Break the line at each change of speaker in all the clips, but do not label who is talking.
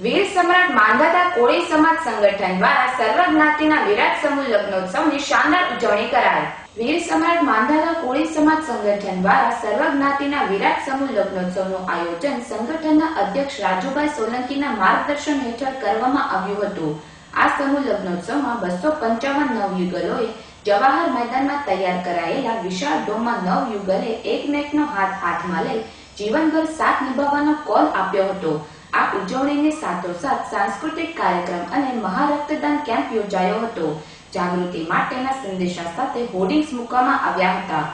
વીર સમ્રાટ માંધાતા કોળી સમાજ સંગઠન દ્વારા સર્વ જ્ઞાતિના વિરાટ સમૂહ લગ્નોત્સવની શાનદાર ઉજવણી કરાઈ. વીર સમ્રાટ માંધાતા કોળી સમાજ સંગઠન દ્વારા સર્વ જ્ઞાતિના વિરાટ સમૂહ લગ્નોત્સવનું આયોજન સંગઠનના અધ્યક્ષ રાજુભાઈ સોલંકીના માર્ગદર્શન હેઠળ કરવામાં આવ્યું હતું. આ સમૂહ લગ્નોત્સવમાં બસો પંચાવન નવયુગલોએ જવાહર મેદાનમાં તૈયાર કરાયેલા વિશાળ ડોમમાં નવયુગલે એકમેકનો હાથ હાથમાં લઈ જીવનભર સાથ નિભાવવાનો કોલ આપ્યો હતો. આ ઉજવણીની સાથોસાથ સાંસ્કૃતિક કાર્યક્રમ અને મહારક્તદાન કેમ્પ યોજાયો હતો. જાગૃતિ માટેના સંદેશા સાથે હોર્ડિંગ્સ મૂકવામાં આવ્યા હતા.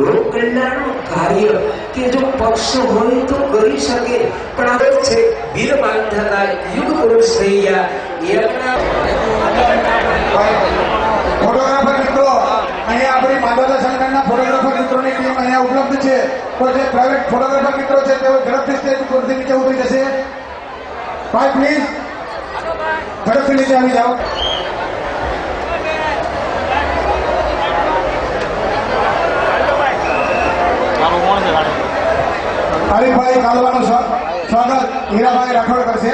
લોક કલ્યાણનું કાર્ય કે જો પક્ષ હોય તો કરી શકે, પણ આ છે વીર બાંધાના યુગ પુરુષ થઈ ગયા. એમના
માંડોદરા સંગઠનના ફોટોગ્રાફર મિત્રોની ટીમ અહીંયા ઉપલબ્ધ છે તો જે પ્રાઇવેટ ફોટોગ્રાફર મિત્રો છે તેઓ ઝડપથી સ્ટેજ ઉપરથી નીચે ઉતરી જશે ભાઈ પ્લીઝ ઝડપથી નીચે આવી જાઓ હરીફભાઈ કાલવાનું સ્વા- સ્વાગત હીરાભાઈ રાઠોડ કરશે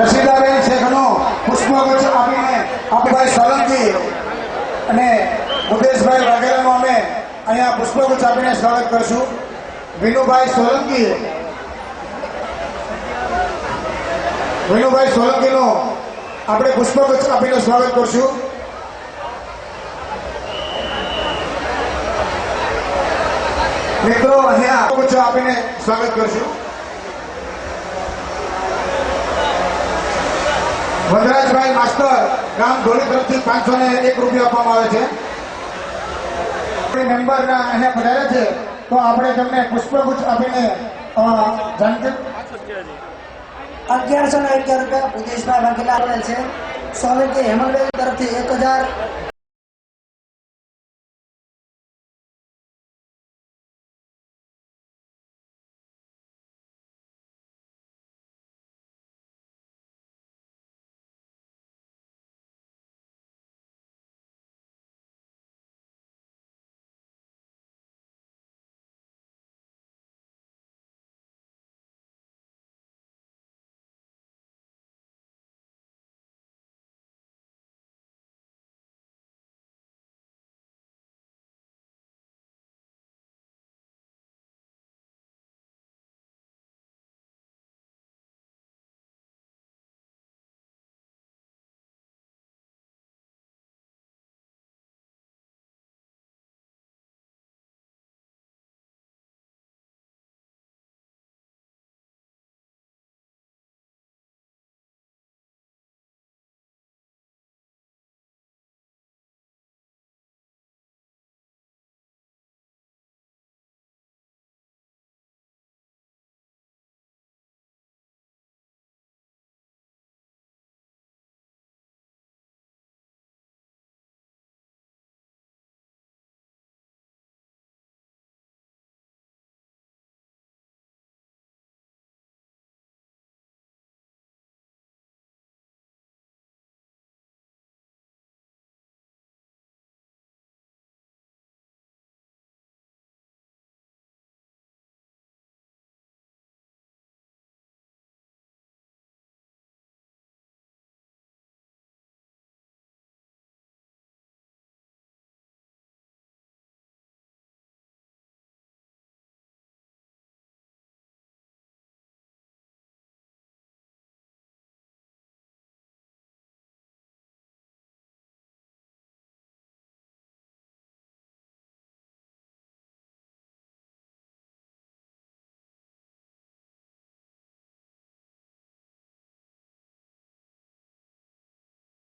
રસીદાબેન શેખનો પુષ્પગુચ્છ આપીને આપભાઈ સોલંકી અને મુકેશભાઈ વાઘેલાનું અમે અહીંયા પુષ્પગુચ્છ આપીને સ્વાગત કરશું. વિનુભાઈ સોલંકી. વિનુભાઈ સોલંકીનું આપણે પુષ્પગુચ્છ આપીને સ્વાગત કરશું. મિત્રો, અહીંયા પુષ્પગુચ્છ આપીને સ્વાગત કરશું. વનરાજભાઈ માસ્તર, ગામ ધોળી તરફથી પાંચસો ને એક રૂપિયા આપવામાં આવે છે. આપણી મેમ્બર અહીંયા પધારે છે. તો આપણે તમને પુષ્પગુચ્છ આપીને જાણકારી
અગિયારસો ને અગિયાર રૂપિયા ઉદેશભાઈ વાઘેલા છે. સ્વામી હેમલબેન તરફથી એક હજાર